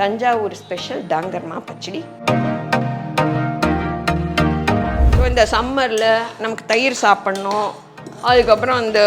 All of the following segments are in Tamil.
தஞ்சாவூர் ஸ்பெஷல் டாங்கர்மா பச்சடி. இந்த சம்மரில் நமக்கு தயிர் சாப்பிட்ணும். அதுக்கப்புறம் அந்த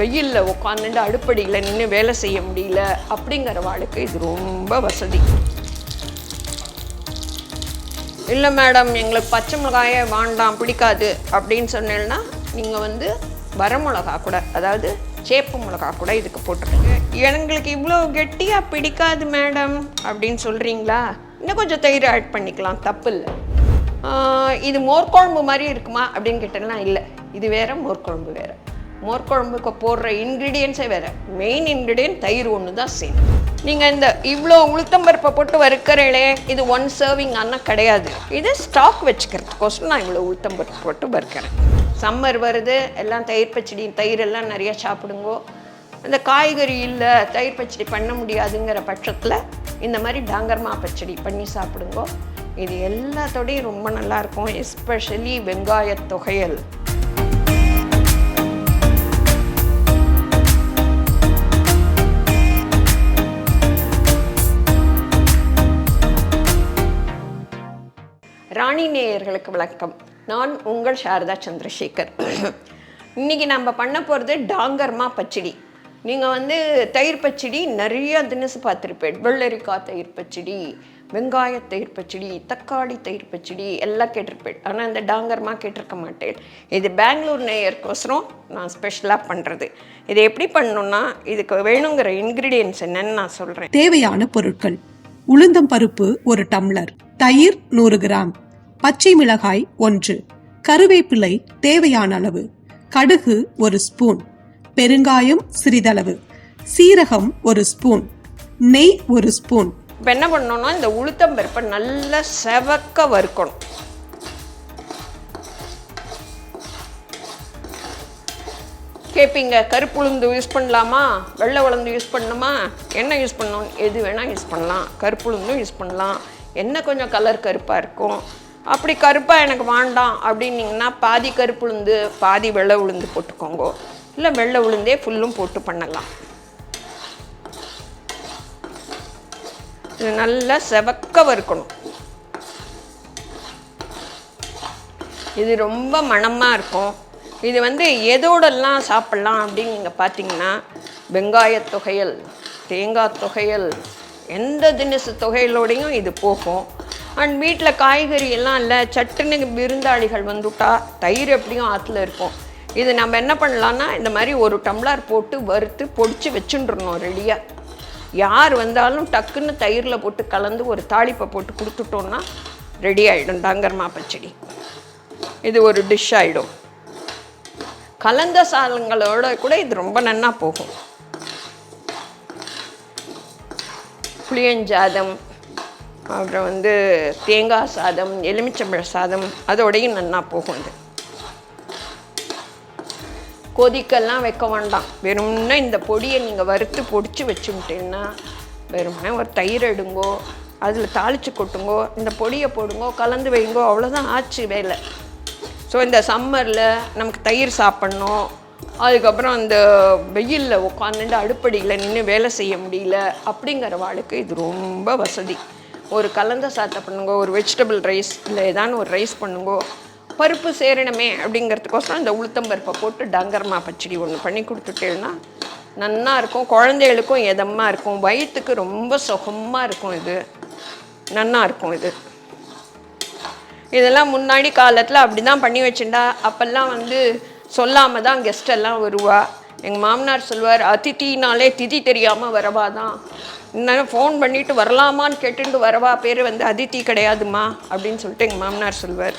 வெயிலில் உட்காந்துட்டு அடுப்படியில் நின்று வேலை செய்ய முடியல அப்படிங்கிற வாழ்க்கை இது ரொம்ப வசதி. இல்லை மேடம் எங்களுக்கு பச்சை மிளகாயே வேண்டாம் பிடிக்காது. அப்படின்னு சொன்னேன்னா நீங்கள் வந்து வரமிளகா கூட அதாவது சேப்பு மிளகா கூட இதுக்கு போட்டுருங்க எங்களுக்கு இவ்வளோ கெட்டியாக பிடிக்காது மேடம் அப்படின்னு சொல்கிறீங்களா இன்னும் கொஞ்சம் தயிர் ஆட் பண்ணிக்கலாம் தப்பு இல்லை இது மோர்க்குழம்பு மாதிரி இருக்குமா அப்படின்னு கேட்டேன்னா இல்லை. இது வேறு மோர்க்குழம்பு வேறு. மோர்க்குழம்புக்கு போடுற இன்க்ரீடியன்ஸே வேறு. மெயின் இன்க்ரீடியன்ட் தயிர் ஒன்று தான் சேம். நீங்கள் இந்த இவ்வளோ உளுத்தம்பருப்பை போட்டு வறுக்கிறீங்களே இது ஒன் சர்விங் ஆனால் கிடையாது. இது ஸ்டாக் வச்சுக்கிறதுக்கோசரம் நான் இவ்வளோ உளுத்தம்பருப்பு போட்டு வறுக்கிறேன். சம்மர் வருது எல்லாம் தயிர் பச்சடி தயிர் எல்லாம் நிறையா சாப்பிடுங்கோ. அந்த காய்கறி இல்லை தயிர் பச்சடி பண்ண முடியாதுங்கிற பட்சத்தில் இந்த மாதிரி டாங்கர்மா பச்சடி பண்ணி சாப்பிடுங்கோ. இது எல்லாத்தோடையும் ரொம்ப நல்லாயிருக்கும் எஸ்பெஷலி வெங்காய தொகையல். ராணி நேயர்களுக்கு வணக்கம். நான் உங்கள் சாரதா சந்திரசேகர். இன்னைக்கு நம்ம பண்ண போகிறது டாங்கர்மா பச்சடி. நீங்கள் வந்து தயிர் பச்சடி நிறைய தினசு பார்த்துருப்பேன் வெள்ளரிக்காய் தயிர் பச்சடி வெங்காய தயிர் பச்சடி தக்காளி தயிர் பச்சடி எல்லாம் கேட்டிருப்பேன் ஆனால் இந்த டாங்கர்மா கேட்டிருக்க மாட்டேன். இது பெங்களூர் நேயர்க்கோசரம் நான் ஸ்பெஷலாக பண்ணுறது இது எப்படி பண்ணணும்னா இதுக்கு வேணுங்கிற இன்க்ரீடியன்ஸ் என்னன்னு நான் சொல்கிறேன் தேவையான பொருட்கள். உளுந்தம் பருப்பு ஒரு டம்ளர். தயிர் நூறு கிராம். பச்சை மிளகாய் ஒன்று கருவேப்பிலை தேவையான அளவு கடுகு ஒரு ஸ்பூன் பெருங்காயம் சிறிதளவு சீரகம் ஒரு ஸ்பூன் நெய் ஒரு ஸ்பூன். இப்போ என்ன பண்ணணும்னா இந்த உளுத்தம் பருப்பை நல்லா செவக்க வறுக்கணும். கேட்பீங்க கருப்பு உளுந்து யூஸ் பண்ணலாமா? வெள்ளை உளுந்து யூஸ் பண்ணணுமா? என்ன யூஸ் பண்ணணும்? எது வேணால் யூஸ் பண்ணலாம். கருப்பு உளுந்தும் யூஸ் பண்ணலாம். என்ன கொஞ்சம் கலர் கருப்பாக இருக்கும்? அப்படி கருப்பாக எனக்கு வேண்டாம் அப்படின்னிங்கன்னா பாதி கருப்பு உளுந்து பாதி வெள்ளை உளுந்து போட்டுக்கோங்க. இல்லை வெள்ளை உளுந்தே ஃபுல்லும் போட்டு பண்ணலாம். இது நல்லா செவக்க வறுக்கணும். இது ரொம்ப மணமாக இருக்கும். இது வந்து எதோடெல்லாம் சாப்பிட்லாம் அப்படின்னு நீங்கள் பார்த்தீங்கன்னா வெங்காய தொகையல் தேங்காய் தொகையல் எந்த தினசு தொகையலோடையும் இது போகும். அண்ட் வீட்டில் காய்கறி எல்லாம் இல்லை சட்டுன்னு விருந்தாளிகள் வந்துட்டா தயிர் எப்படியும் ஆற்றுல இருக்கும். இது நம்ம என்ன பண்ணலான்னா இந்த மாதிரி ஒரு டம்ளர் போட்டு வறுத்து பொடிச்சு வச்சுட்டுருணும் ரெடியாக யார் வந்தாலும் டக்குன்னு தயிரில் போட்டு கலந்து ஒரு தாளிப்பை போட்டு கொடுத்துட்டோன்னா ரெடி ஆகிடும் டாங்கர்மா பச்சடி. இது ஒரு டிஷ் ஆகிடும் கலந்த சாதங்களோட கூட இது ரொம்ப நன்னா போகும். புளியஞ்சாதம் அப்புறம் வந்து தேங்காய் சாதம் எலுமிச்சம்பழ சாதம் அதோடையும் நன்னா போகும் அது. கொதிக்கெல்லாம் வைக்க வேண்டாம். வெறும்னா இந்த பொடியை நீங்கள் வறுத்து பொடிச்சு வச்சுக்கிட்டீங்கன்னா வெறும்னா ஒரு தயிர் எடுங்கோ அதில் தாளித்து கொட்டுங்கோ இந்த பொடியை போடுங்கோ கலந்து வைங்கோ அவ்வளோதான் ஆச்சு வேலை. ஸோ இந்த சம்மரில் நமக்கு தயிர் சாப்பிட்ணும். அதுக்கப்புறம் அந்த வெயிலில் உட்காந்துட்டு அடுப்படியில் நின்று வேலை செய்ய முடியல அப்படிங்கிற வாழ்க்கை இது ரொம்ப வசதி. ஒரு கலந்த சாத்தை பண்ணுங்க ஒரு வெஜிடபிள் ரைஸ் இல்லை ஏதான ஒரு ரைஸ் பண்ணுங்கோ. பருப்பு சேரணுமே அப்படிங்கிறதுக்கோசரம் இந்த உளுத்தம் பருப்பை போட்டு டங்கர்மா பச்சடி ஒன்று பண்ணி கொடுத்துட்டேன்னா நன்னா இருக்கும். குழந்தைகளுக்கும் எதமாக இருக்கும். வயிற்றுக்கு ரொம்ப சுகமாக இருக்கும் இது. நன்னா இருக்கும் இது. இதெல்லாம் முன்னாடி காலத்தில் அப்படி தான் பண்ணி வச்சுட்டா அப்போல்லாம் வந்து சொல்லாமல் தான் கெஸ்டெல்லாம் வருவா. எங்கள் மாமனார் சொல்வார் அதித்தினாலே திதி தெரியாமல் வரவா தான் இன்னும் ஃபோன் பண்ணிட்டு வரலாமான்னு கேட்டுட்டு வரவா? பேர் வந்து அதித்தி கிடையாதுமா? அப்படின்னு சொல்லிட்டு எங்கள் மாமனார் சொல்வார்.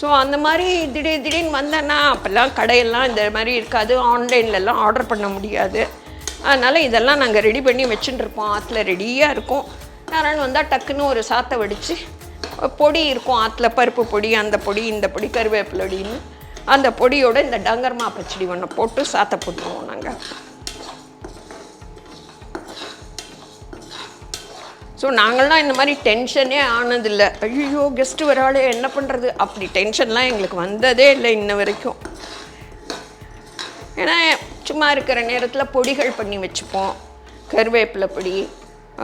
ஸோ அந்த மாதிரி திடீர் திடீர்னு வந்தேன்னா அப்போல்லாம் கடையெல்லாம் இந்த மாதிரி இருக்காது. ஆன்லைன்லலாம் ஆர்டர் பண்ண முடியாது. அதனால் இதெல்லாம் நாங்கள் ரெடி பண்ணி வச்சுட்டுருப்போம் ஆற்றுல ரெடியாக இருக்கும். யாராலும் வந்தால் டக்குன்னு ஒரு சாத்தை வடித்து பொடி இருக்கும் ஆற்றுல பருப்பு பொடி அந்த பொடி இந்த பொடி கருவேப்பிலடின்னு அந்த பொடியோட இந்த டங்கர்மா பச்சடி ஒன்று போட்டு சாத்தை போட்டுருவோம் நாங்கள் ஸோ நாங்கள்லாம் இந்த மாதிரி டென்ஷனே ஆனதில்லை. ஐயோ கெஸ்ட்டு வராளே என்ன பண்ணுறது அப்படி டென்ஷன்லாம் எங்களுக்கு வந்ததே இல்லை இன்ன வரைக்கும். ஏன்னா சும்மா இருக்கிற நேரத்தில் பொடிகள் பண்ணி வச்சுப்போம். கருவேப்பிலை பொடி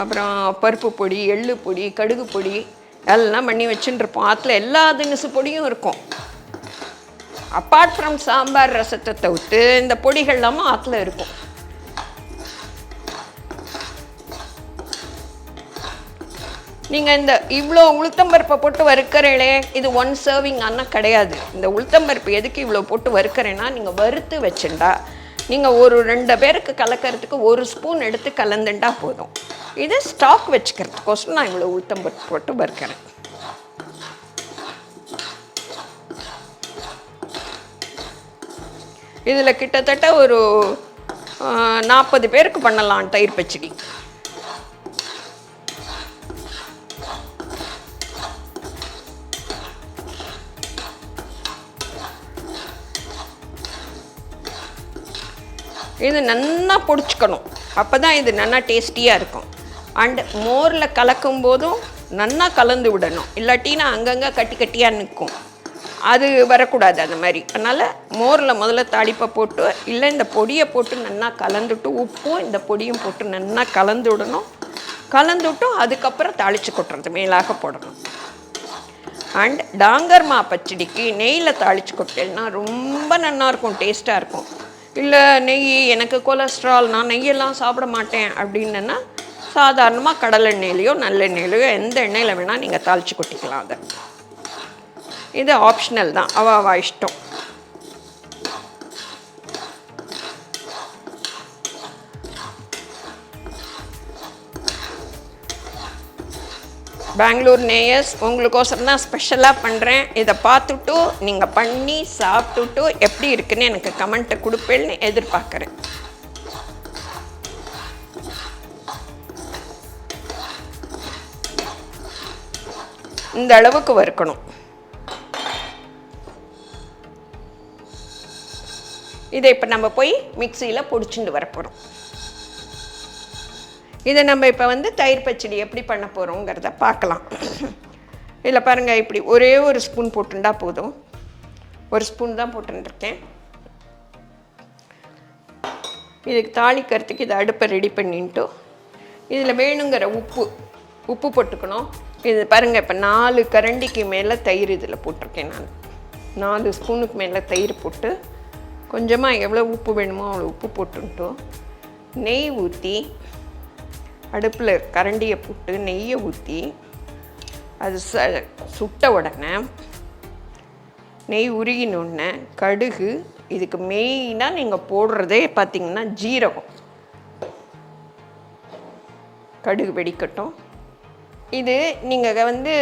அப்புறம் பருப்பு பொடி எள்ளு பொடி கடுகு பொடி எல்லாம் பண்ணி வச்சுட்டுருப்போம் ஆற்றுல எல்லா தினசு பொடியும் இருக்கும். அப்பார்ட் ஃப்ரம் சாம்பார் ரசத்தை தவிர்த்து இந்த பொடிகள் ஆற்றுல இருக்கும். நீங்கள் இந்த இவ்வளோ உளுத்தம்பருப்பை போட்டு வறுக்கிறீங்களே இது ஒன் சர்விங் ஆனால் கிடையாது. இந்த உளுத்தம்பருப்பு எதுக்கு இவ்வளோ போட்டு வறுக்கிறேன்னா நீங்கள் வறுத்து வச்சுண்டா நீங்கள் ஒரு ரெண்டு பேருக்கு கலக்கிறதுக்கு ஒரு ஸ்பூன் எடுத்து கலந்துண்டா போதும். இது ஸ்டாக் வச்சுக்கிறதுக்கோசம் நான் இவ்வளோ உளுத்தம்பருப்பு போட்டு வறுக்கிறேன். இதில் கிட்டத்தட்ட ஒரு நாற்பது பேருக்கு பண்ணலாம் தயிர் பச்சடி. இது நல்லா பொடிச்சுக்கணும். அப்போ தான் இது நல்லா டேஸ்டியாக இருக்கும். அண்ட் மோரில் கலக்கும் போதும் நல்லா கலந்து விடணும். இல்லாட்டினா அங்கங்கே கட்டி கட்டியாக நிற்கும் அது வரக்கூடாது அந்த மாதிரி. அதனால் மோரில் முதல்ல தாளிப்பை போட்டு இல்லை இந்த பொடியை போட்டு நல்லா கலந்துட்டு உப்பும் இந்த பொடியும் போட்டு நல்லா கலந்து விடணும். கலந்துவிட்டு அதுக்கப்புறம் தாளித்து கொட்டுறது மேலாக போடணும். அண்ட் டாங்கர்மா பச்சடிக்கு நெய்யில் தாளித்து கொட்டேன்னா ரொம்ப நல்லாயிருக்கும் டேஸ்ட்டாக இருக்கும். இல்லை நெய் எனக்கு கொலஸ்ட்ரால் நான் நெய்யெல்லாம் சாப்பிட மாட்டேன். அப்படின்னா சாதாரணமாக கடலெண்ணெயிலையோ நல்லெண்ணெயிலையோ எந்த எண்ணெயில் வேணால் நீங்கள் தாளித்து கொட்டிக்கலாம் அதை. இது ஆப்ஷனல் தான். அவ இஷ்டம். பெங்களூர் நேயர்ஸ் உங்களுக்கோசரம் தான் ஸ்பெஷலாக பண்ணுறேன் இதை பார்த்துட்டு நீங்கள் பண்ணி சாப்பிட்டுட்டு எப்படி இருக்குன்னு எனக்கு கமெண்ட்டை கொடுப்பேன்னு எதிர்பார்க்குறேன். இந்த அளவுக்கு வறுக்கணும். இதை இப்போ நம்ம போய் மிக்சியில் பிடிச்சிட்டு வரப்போகிறோம் இதை நம்ம இப்போ வந்து தயிர் பச்சடி எப்படி பண்ண போகிறோங்கிறத பார்க்கலாம். இதில் பாருங்கள் இப்படி ஒரே ஒரு ஸ்பூன் போட்டுண்டா போதும். ஒரு ஸ்பூன் தான் போட்டுருக்கேன் இதுக்கு தாளிக்கிறதுக்கு இதை அடுப்பை ரெடி பண்ணிட்டு இதில் வேணுங்கிற உப்பு உப்பு போட்டுக்கணும். இது பாருங்கள் இப்போ நாலு கரண்டிக்கு மேலே தயிர் இதில் போட்டிருக்கேன் நான். நாலு ஸ்பூனுக்கு மேலே தயிர் போட்டு கொஞ்சமாக எவ்வளோ உப்பு வேணுமோ அவ்வளோ உப்பு போட்டுன்ட்டு நெய் ஊற்றி அடுப்பில் கரண்டியை போட்டு நெய்யை ஊற்றி அது ச சுட்ட உடனே நெய் உருகினோடனே கடுகு இதுக்கு மெயினாக நீங்கள் போடுறதே பார்த்தீங்கன்னா ஜீரகம். கடுகு வெடிக்கட்டும். இது நீங்கள் வந்து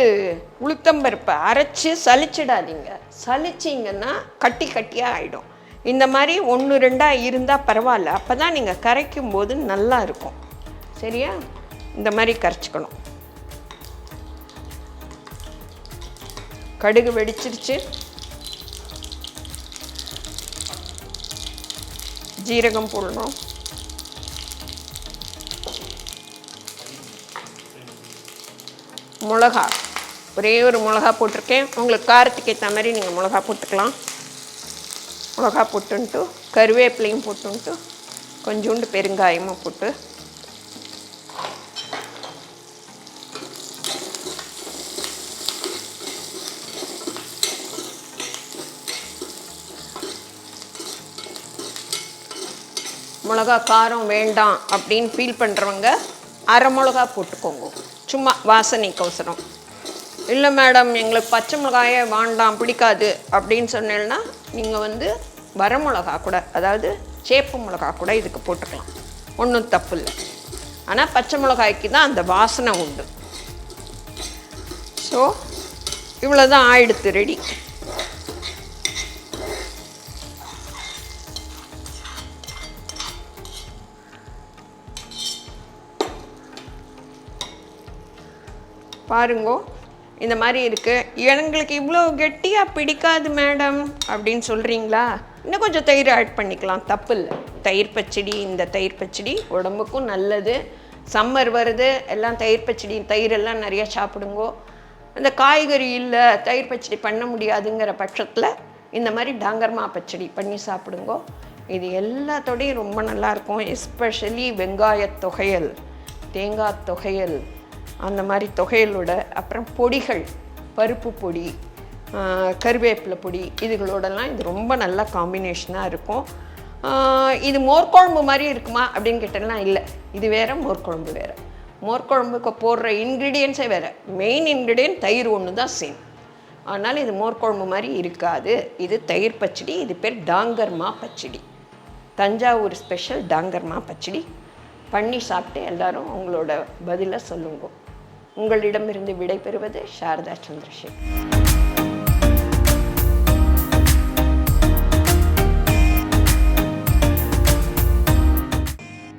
உளுத்தம்பருப்பை அரைச்சி சலிச்சிடாதீங்க சலிச்சிங்கன்னா கட்டி கட்டியாக ஆகிடும் இந்த மாதிரி ஒன்று ரெண்டாக இருந்தால் பரவாயில்ல. அப்போ தான் நீங்கள் கரைக்கும் போது நல்லா இருக்கும். சரியா? இந்த மாதிரி கரைச்சிக்கணும். கடுகு வெடிச்சிருச்சு. ஜீரகம் போடணும். மிளகா. ஒரே ஒரு மிளகா போட்டிருக்கேன். உங்களுக்கு காரத்துக்கு ஏற்ற மாதிரி நீங்கள் மிளகா போட்டுக்கலாம். மிளகா போட்டுன்ட்டு கருவேப்பிலையும் போட்டுன்ட்டு கொஞ்சோண்டு பெருங்காயமும் போட்டு மிளகா காரம் வேண்டாம் அப்படின்னு ஃபீல் பண்ணுறவங்க அரை மிளகா போட்டுக்கோங்க. சும்மா வாசனைக்கோசரம் இல்லை மேடம் எங்களுக்கு பச்சை மிளகாயே வேண்டாம் பிடிக்காது அப்படின்னு சொன்னேன்னா நீங்கள் வந்து வரமிளகா கூட அதாவது சேப்பு மிளகா கூட இதுக்கு போட்டுக்கலாம். ஒன்றும் தப்பு இல்லை. ஆனால் பச்சை மிளகாய்க்கு தான் அந்த வாசனை உண்டு. ஸோ இவ்வளோ தான் ஆயிடுத்து ரெடி பாருங்கோ இந்த மாதிரி இருக்குது எங்களுக்கு இவ்வளோ கெட்டியாக பிடிக்காது மேடம் அப்படின்னு சொல்கிறீங்களா இன்னும் கொஞ்சம் தயிர் ஆட் பண்ணிக்கலாம். தப்பு இல்லை. தயிர் பச்சடி இந்த தயிர் பச்சடி உடம்புக்கும் நல்லது. சம்மர் வருது எல்லாம் தயிர் பச்சடி தயிர் எல்லாம் நிறைய சாப்பிடுங்கோ. அந்த காய்கறி இல்லை தயிர் பச்சடி பண்ண முடியாதுங்கிற பட்சத்தில் இந்த மாதிரி டாங்கர்மா பச்சடி பண்ணி சாப்பிடுங்கோ. இது எல்லாத்தோடையும் ரொம்ப நல்லாயிருக்கும் எஸ்பெஷலி வெங்காய தொகையல் தேங்காய் தொகையல். அந்த மாதிரி தொகையிலோட அப்புறம் பொடிகள் பருப்பு பொடி கருவேப்பிலை பொடி இதுகளோடலாம் இது ரொம்ப நல்ல காம்பினேஷனாக இருக்கும். இது மோர்க்குழம்பு மாதிரி இருக்குமா அப்படின்னு கேட்டலாம் இல்லை. இது வேறு மோர்க்குழம்பு வேறு. மோர்க்குழம்புக்கு போடுற இன்க்ரீடியன்ஸே வேறு. மெயின் இன்க்ரீடியன்ட் தயிர் ஒன்று தான் சேம் ஆனால் இது மோர்க்குழம்பு மாதிரி இருக்காது. இது தயிர் பச்சடி இது பேர் டாங்கர்மா பச்சடி. தஞ்சாவூர் ஸ்பெஷல் டாங்கர்மா பச்சடி. பண்ணி சாப்பிட்டு எல்லாரும் உங்களோட பதிலை சொல்லுங்க. உங்களிடமிருந்து விடைபெறுவது சாரதா சந்திரசேகர்.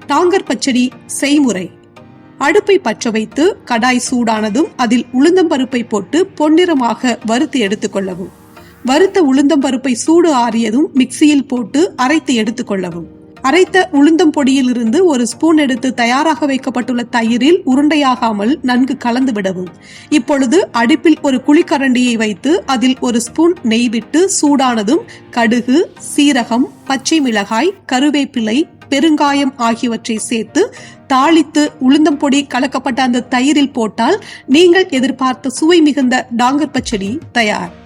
டாங்கர் பச்சடி செய்முறை. அடுப்பை பற்ற வைத்து கடாய் சூடானதும் அதில் உளுந்தம்பருப்பை போட்டு பொன்னிறமாக வறுத்து எடுத்துக்கொள்ளவும் வறுத்த உளுந்தம்பருப்பை சூடு ஆறியதும் மிக்சியில் போட்டு அரைத்து எடுத்துக்கொள்ளவும் அரைத்த உளுந்தம் பொடியிலிருந்து ஒரு ஸ்பூன் எடுத்து தயாராக வைக்கப்பட்டுள்ள தயிரில் உருண்டையாகாமல் நன்கு கலந்து விடவும். இப்பொழுது அடுப்பில் ஒரு குழிக்கரண்டியை வைத்து அதில் ஒரு ஸ்பூன் நெய் விட்டு சூடானதும் கடுகு சீரகம் பச்சை மிளகாய் கருவேப்பிலை பெருங்காயம் ஆகியவற்றை சேர்த்து தாளித்து உளுந்தம் பொடி கலக்கப்பட்ட அந்த தயிரில் போட்டால் நீங்கள் எதிர்பார்த்த சுவை மிகுந்த டாங்கர் பச்சடி தயார்.